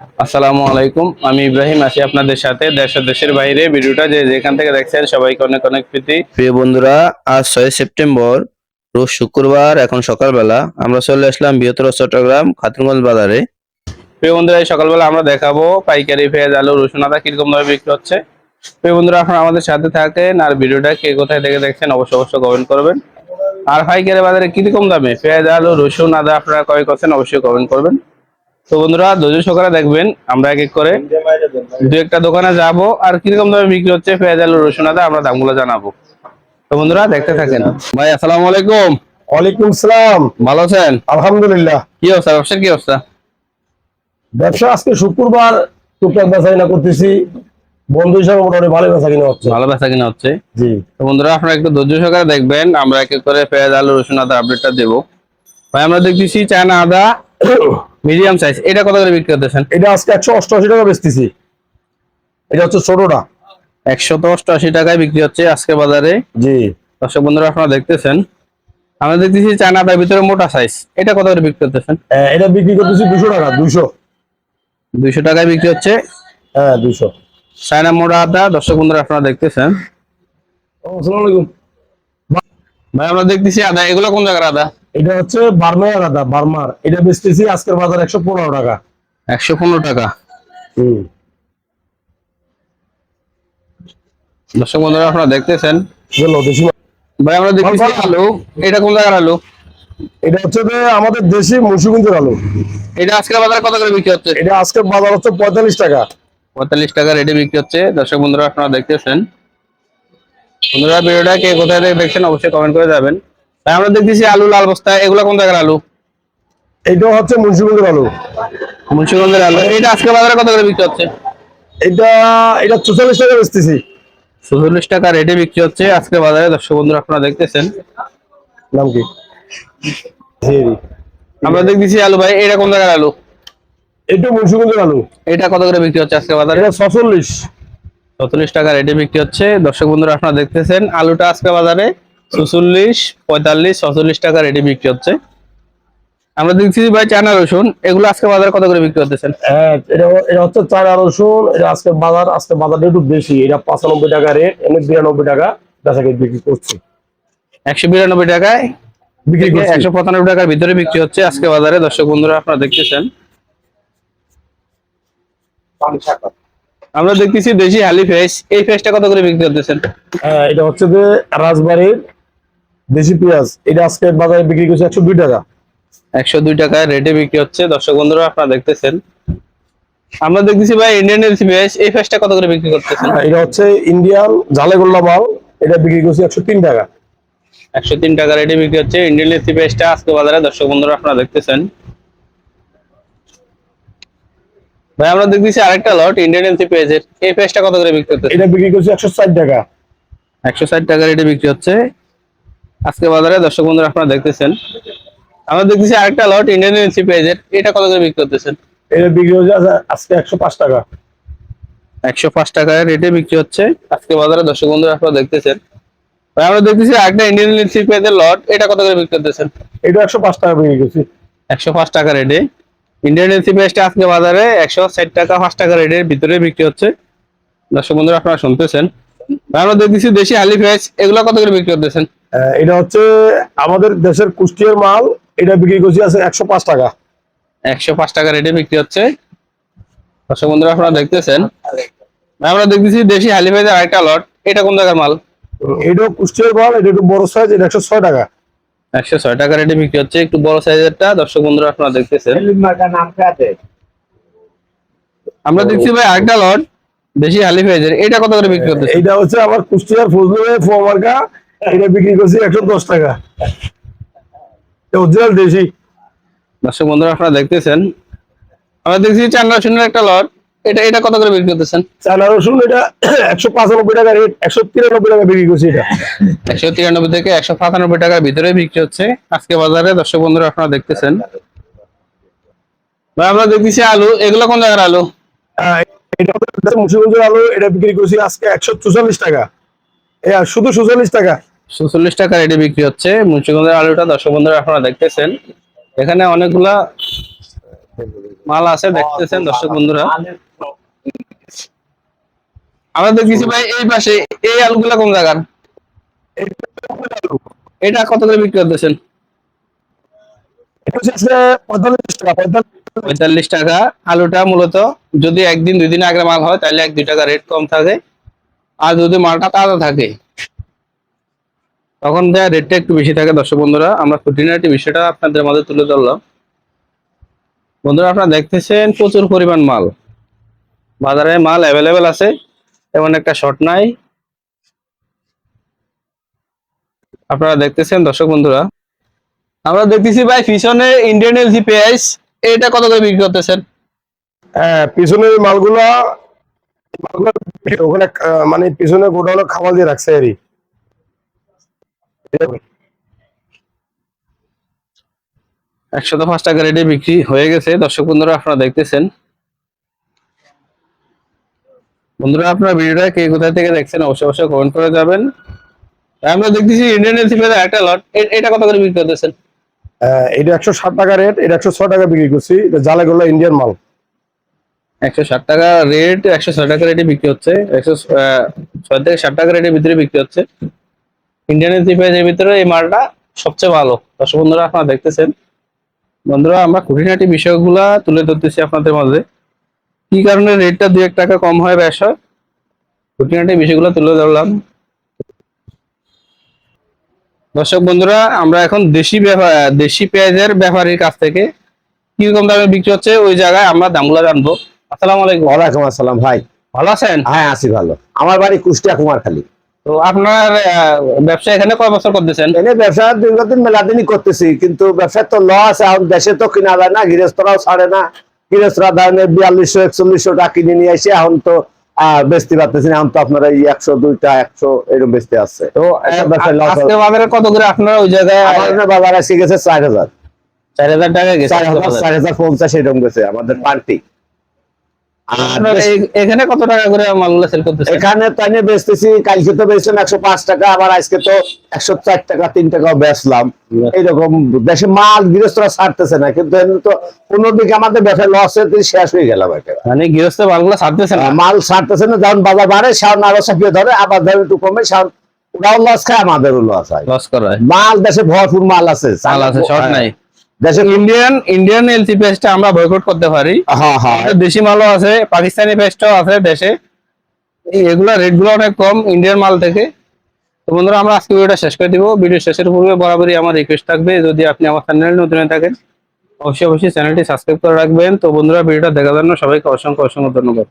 আসসালামু আলাইকুম। আমি ইব্রাহিম আছি আপনাদের সাথে দেশ দেশের বাইরে। ভিডিওটা যে যেখান থেকে দেখছেন সবাইকে অনেক অনেক প্রীতি। প্রিয় বন্ধুরা আজ ছয় সেপ্টেম্বর রোজ শুক্রবার এখন সকালবেলা। আমরা চলে আসলাম বৃহত্তর চট্টগ্রাম খাতুনগঞ্জ বাজারে। প্রিয় বন্ধুরা এই সকালবেলা আমরা দেখাবো পাইকারি পেঁয়াজ আলু রসুন আদা কীরকম ভাবে বিক্রি হচ্ছে। প্রিয় বন্ধুরা আপনারা আমাদের সাথে থাকেন আর ভিডিওটা কে কোথায় থেকে দেখছেন অবশ্যই অবশ্যই কমেন্ট করবেন। আর পাইকারি বাজারে কীরকম দামে পেঁয়াজ আলু রসুন আদা আপনারা ক্রয় করছেন অবশ্যই কমেন্ট করবেন। তো বন্ধুরা ধৈর্য সহকারে দেখবেন আমরা এক এক করে দু একটা দোকানে যাব। আর কীরকম দামে বিক্রি হচ্ছে পেঁয়াজ আলু রসুন আদা আমরা দামগুলো জানাব। তো বন্ধুরা দেখতে থাকেন। ভাই আসসালামু আলাইকুম। ওয়ালাইকুম সালাম। ভালো আছেন? আলহামদুলিল্লাহ। কি অবস্থা? ব্যবসার কি অবস্থা? ব্যবসা আজকে শুক্রবার টুকটাক বেচা কিনা করতেছি। বন্ধু হিসাবে মোটামুটি ভালো বেচা কিনা হচ্ছে। ভালো বেচা কিনা হচ্ছে। জি। তো বন্ধুরা আপনারা একটু ধৈর্য সহকারে দেখবেন আমরা এক এক করে পেঁয়াজ আলু রসুন আদা আপডেটটা দেবো। ভাই আমরা দেখতেছি চায়না আদা মিডিয়াম সাইজ। এটা কত করে বিক্রি করতেছেন? এটা আজকে একশো অষ্টআশি টাকা বেচতেছি। এটা হচ্ছে ছোটটা। একশত অষ্টআশি টাকায় বিক্রি হচ্ছে আজকে বাজারে। জি। দর্শক বন্ধুরা আপনারা দেখতেছেন। আমরা দেখতেছি চায়না আদার ভিতরে মোটা সাইজ। এটা কত করে বিক্রি করতেছেন? আহ, এটা বিক্রি করতেছি দুশো টাকা দুশো। দুইশো টাকায় বিক্রি হচ্ছে। হ্যাঁ দুশো। চায়না মোটা আদা। দর্শক বন্ধুরা আপনারা দেখতেছেন। আসসালামু আলাইকুম। ভাই আমরা দেখতেছি আদা। এগুলো কোন জায়গার আদা? এটা হচ্ছে বার্মার আদা বার্মার। এটা বেচতেছি আজকের বাজার একশো পনেরো টাকা। একশো পনেরো টাকা। হুম। দর্শক বন্ধুরা আপনারা দেখতেছেন। ভাই আমরা দেখতেছি আলু। এটা কোন জায়গার আলু? এটা হচ্ছে যে আমাদের দেশি মুন্সিগঞ্জের আলু। এটা আজকে বাজারে কত করে বিক্রি হচ্ছে? এটা আজকের বাজার হচ্ছে পঁয়তাল্লিশ টাকা। পঁয়তাল্লিশ টাকা রেটে বিক্রি হচ্ছে। দর্শক বন্ধুরা আপনারা দেখতেছেন। বন্ধুরা ভিডিওটা কে কোথায় থেকে দেখছেন অবশ্যই কমেন্ট করে যাবেন ভাই আমরা দেখতেছি আলু লাল বস্তা এগুলো কোন জায়গার আলু? এটা হচ্ছে মুন্সিগঞ্জের আলু। মুন্সিগঞ্জের আলু। এটা আজকে বাজারে কত করে বিক্রি হচ্ছে? এটা এটা চুচল্লিশ টাকা বেচতেছি। চল্লিশ টাকা রেটে বিক্রি হচ্ছে আজকে বাজারে। দর্শক বন্ধুরা আপনারা দেখতেছেন। নাম কি? আমরা দেখতেছি আলু ভাই এটা কোন জায়গার আলু? এটা মুন্সিগঞ্জের আলু। এটা কত করে বিক্রি হচ্ছে আজকে বাজারে? এটা ছচল্লিশ। চল্লিশ টাকা রেটে বিক্রি হচ্ছে। দর্শক বন্ধুরা আপনারা দেখতেছেন আলুটা আজকে বাজারে চুচল্লিশ পঁয়তাল্লিশ ছচল্লিশ টাকা রেটে বিক্রি হচ্ছে। আমরা দেখছি ভাই চায়না রসুন এগুলো আজকে বাজারে কত করে বিক্রি করতেছেন? হ্যাঁ এটা হচ্ছে চার রসুন এটা আজকে বাজার আজকে বাজারটা একটু বেশি এটা পঁচানব্বই টাকা রেট এমনি বিরানব্বই টাকা বেচাকে বিক্রি করছি। একশো বিরানব্বই টাকায় বিক্রি করছি। একশো পঁচানব্বই টাকার ভিতরে বিক্রি হচ্ছে আজকে বাজারে। দর্শক বন্ধুরা আপনারা দেখতেছেন। আমরা দেখতেছি দেশি হালি ফেস এই ফেসটা কত করে বিক্রি করতেছেন? হ্যাঁ এটা হচ্ছে যে রাজবাড়ির দেশি পেঁয়াজ এটা আজকে বাজারে বিক্রি করছে একশো দুই টাকা। একশো দুই টাকায় রেটে বিক্রি হচ্ছে। দর্শক বন্ধুরা আপনারা দেখতেছেন। আমরা দেখতেছি ভাই ইন্ডিয়ান এলসি ফেস এই ফেসটা কত করে বিক্রি করতেছেন? এটা হচ্ছে ইন্ডিয়ান ঝালেগোল্লা মাল এটা বিক্রি করছি একশো তিন টাকা। একশো তিন টাকা রেটে বিক্রি হচ্ছে ইন্ডিয়ান এলসি ফেসটা আজকে বাজারে। দর্শক বন্ধুরা আপনারা দেখতেছেন। ভাই আমরা দেখতেছি আরেকটা লট ইন্ডিয়ান এলসি পেজের এই ফেসটা কত করে বিক্রি করতেছে এটা বিক্রি করছি একশো ষাট টাকা। একশো ষাট টাকা রেটে বিক্রি হচ্ছে। আজকে বাজারে দর্শক বন্ধুরা আপনারা দেখতেছেন। আমরা দেখতেছি আরেকটা লট ইন্ডিয়ান এলসি পেজের এটা কত করে বিক্রি করতেছেন? এটা বিক্রি হচ্ছে আজকে একশো পাঁচ টাকা। একশো পাঁচ টাকা রেটে বিক্রি হচ্ছে। আজকে বাজারে দর্শক বন্ধুরা আপনারা দেখতেছেন। আমরা দেখতেছি আরেকটা ইন্ডিয়ান এলসি পেজের লট এটা কত করে বিক্রি করতেছেন? এটা একশো পাঁচ টাকা বিক্রি করছি। একশো পাঁচ টাকা রেটে ইন্ডিয়ান এলসি পেজটা আজকে বাজারে একশো ষাট টাকা পাঁচ টাকা রেটের ভিতরে বিক্রি হচ্ছে। দর্শক বন্ধুরা আপনারা শুনতেছেন। আমরা দেখতেছি দেশি হালি ফেস এগুলো কত করে বিক্রি করতেছেন? এটা হচ্ছে আমাদের দেশের কুষ্টিয়ার মাল। এটা বিক্রি করছি আছে একশো পাঁচ টাকা। একশো পাঁচ টাকা রেটে বিক্রি হচ্ছে। দর্শক বন্ধুরা আপনারা দেখতেছেন? আমরা দেখতেছি দেশি হালি ফেজের আরেকটা লট এটা কোন জায়গার মাল? এটাও কুষ্টিয়ার মাল এটা একটু বড় সাইজ এটা একশো ছয় টাকা। একশো ছয় টাকা রেটে বিক্রি হচ্ছে। একটু বড় সাইজেরটা দর্শক বন্ধুরা আপনারা দেখতেছেন? আমরা দেখছি ভাই আরেকটা লট দেশি হালি ফেজের এটা কত করে বিক্রি করতেছে এটা হচ্ছে আমার কুষ্টিয়ার ফজলু ফোমার্কা এটা বিক্রি করছি একশো দশ টাকা। অরিজিনাল দেশি। দর্শক বন্ধুরা আপনারা দেখতেছেন। আমরা দেখছি চান্না শূন্যের একটা লট। এটা এটা কত করে বিক্রি করতেছেন? চায়না রসুন এটা একশো পঁচানব্বই টাকা রেট একশো তিরানব্বই টাকা বিক্রি করছি এটা। একশো তিরানব্বই থেকে একশো সাতানব্বই টাকার ভিতরে বিক্রি হচ্ছে। আজকে বাজারে দর্শক বন্ধুরা আপনারা দেখতেছেন। ভাই আমরা দেখতেছি আলু। এগুলো কোন জায়গার আলু? এটা মুন্সিগঞ্জের আলু এটা বিক্রি করছি আজকে একশো চুচল্লিশ টাকা। এ শুধু চুচল্লিশ টাকা। সুচল্লিশ টাকা রেটে বিক্রি হচ্ছে। মুন্সিগঞ্জের আলুটা দর্শক বন্ধুরা আপনারা দেখতেছেন। এখানে অনেকগুলা মাল আছে, দেখতেছেন দর্শক বন্ধুরা। আমরা দেখতেছি ভাই এই পাশে, এই আলুগুলা কোন জায়গার? এটা কত করে বিক্রি করতেছেন? পঁয়তাল্লিশ টাকা। আলুটা মূলত যদি একদিন, দুই দিন আগে মাল হয়, তাহলে এক, দুই টাকা রেট কম থাকে। আর যদি মালটা তাজা থাকে তখন যা রেটটা একটু বেশি থাকে দর্শক বন্ধুরা, আমরা খুঁটিনাটি বিষয়টা আপনাদের মাঝে তুলে ধরলাম। বন্ধুরা, আপনারা দেখতেছেন প্রচুর পরিমাণ মাল। বাজারে মাল অ্যাভেলেবেল আছে এমন একটা শর্ট নাই। আপনারা দেখতেছেন দর্শক বন্ধুরা, আমরা দেখতেছি ভাই পিছনে ইন্ডিয়ান এলজি পেঁয়াজ এটা কত করে বিক্রি করতেছেন? হ্যাঁ পিছনের মালগুলা ওখানে মানে পিছনে গোডাউনে খাবার দিয়ে রাখছে এরই। একশত পাঁচ টাকা রেটে বিক্রি হয়ে গেছে। দর্শক বন্ধুরা আপনারা দেখতেছেন। বন্ধুরা আপনারা ভিডিওটা কে কোথা থেকে দেখছেন অবশ্যই অবশ্যই কমেন্ট করে যাবেন। আমরা দেখতেছি ইন্ডিয়ান এলসি পেঁয়াজ একটা লট এটা কত করে বিক্রি করতেছেন? এটা একশো ষাট টাকা রেট এটা একশো ছয় টাকা বিক্রি করছি। এটা ইন্ডিয়ান মাল। একশো ষাট টাকা রেট একশো ছয় টাকা রেটে বিক্রি হচ্ছে। একশো ছয় থেকে ষাট টাকা রেটের ভিতরে বিক্রি হচ্ছে। ইন্ডিয়ান এলসি পেঁয়াজের ভিতরে এই মালটা সবচেয়ে ভালো। দর্শক বন্ধুরা আপনারা দেখতেছেন। বন্ধুরা আমরা খুঁটিনাটি বিষয়গুলা তুলে ধরতেছি আপনাদের মাঝে। কি কারণে রেটটা দুই এক টাকা কম হয় বেশ হয়? খুঁটিনাটি বিষয়গুলো তুলে ধরলাম। দর্শক বন্ধুরা আমরা এখন দেশি দেশি পেঁয়াজের ব্যাপারীর কাছ থেকে কীরকম দামে বিক্রি হচ্ছে ওই জায়গায় আমরা দামগুলো জানব। আসসালামু আলাইকুম। ওয়ালাইকুম আসসালাম ভাই। ভালো আছেন? হ্যাঁ আছি ভালো। আমার বাড়ি কুষ্টিয়া কুমারখালী। তো আপনার ব্যবসা এখানে কয় বছর করতেছেন? এনে ব্যবসা দীর্ঘদিন মেলাদিনই করতেছি কিন্তু তো লস এখন দেশে তো কিনা যায় না গৃহস্থরাও ছাড়ে না। গৃহস্থরা ধরেন বিয়াল্লিশশো একচল্লিশশো টাকা কিনে নিয়ে এসে এখন তো বেচতে এখন তো আপনারা এই একশো দুইটা একশো এরকম বেচতে আসছে তো বাজারে কত করে আপনারা ওই জায়গায় আমাদের বাজার এসে গেছে চার হাজার। চার হাজার টাকা গেছে চার হাজার চার হাজার পঞ্চাশ এরকম গেছে আমাদের পার্টি এখানে কত টাকা করে মালগুলো সেল করতেছেন এখানে তাইনে বেচতেছি কালকে তো বেচছেন একশো পাঁচ টাকা আবার আজকে তো একশো চার টাকা তিন টাকাও বেচলাম। এইরকম দেশে মাল গৃহস্থরা ছাড়তেছে না কিন্তু তো পনেরো দিকে আমাদের ব্যবসা লস হয়ে শেষ হয়ে গেলাম মানে গৃহস্থ মালগুলো ছাড়তেছে না? মাল ছাড়তেছে না যখন বাজার বাড়ে সাউন আরও চাপিয়ে ধরে আবার ধরে একটু কমে সাউন ওরাও লস খায় আমাদেরও লস হয়। লস করা মাল দেশে ভরপুর মাল আছে। মাল আছে শর্ট নাই। দেশে ইন্ডিয়ান ইন্ডিয়ান এলসি পেস্টটা আমরা বয়কট করতে পারি। হ্যাঁ হ্যাঁ। আমাদের দেশি মালও আছে পাকিস্তানি পেস্টও আছে দেশে। এই- এগুলা রেটগুলো অনেক কম ইন্ডিয়ান মাল থেকে। তো বন্ধুরা আমরা আজকে ভিডিওটা শেষ করে দিব। ভিডিও শেষের পূর্বে বরাবরই আমার রিকোয়েস্ট থাকবে যদি আপনি আমার চ্যানেল নতুন হয়ে থাকেন অবশ্যই অবশ্যই চ্যানেলটি সাবস্ক্রাইব করে রাখবেন। তো বন্ধুরা ভিডিওটা দেখার জন্য সবাইকে অসংখ্য অসংখ্য ধন্যবাদ।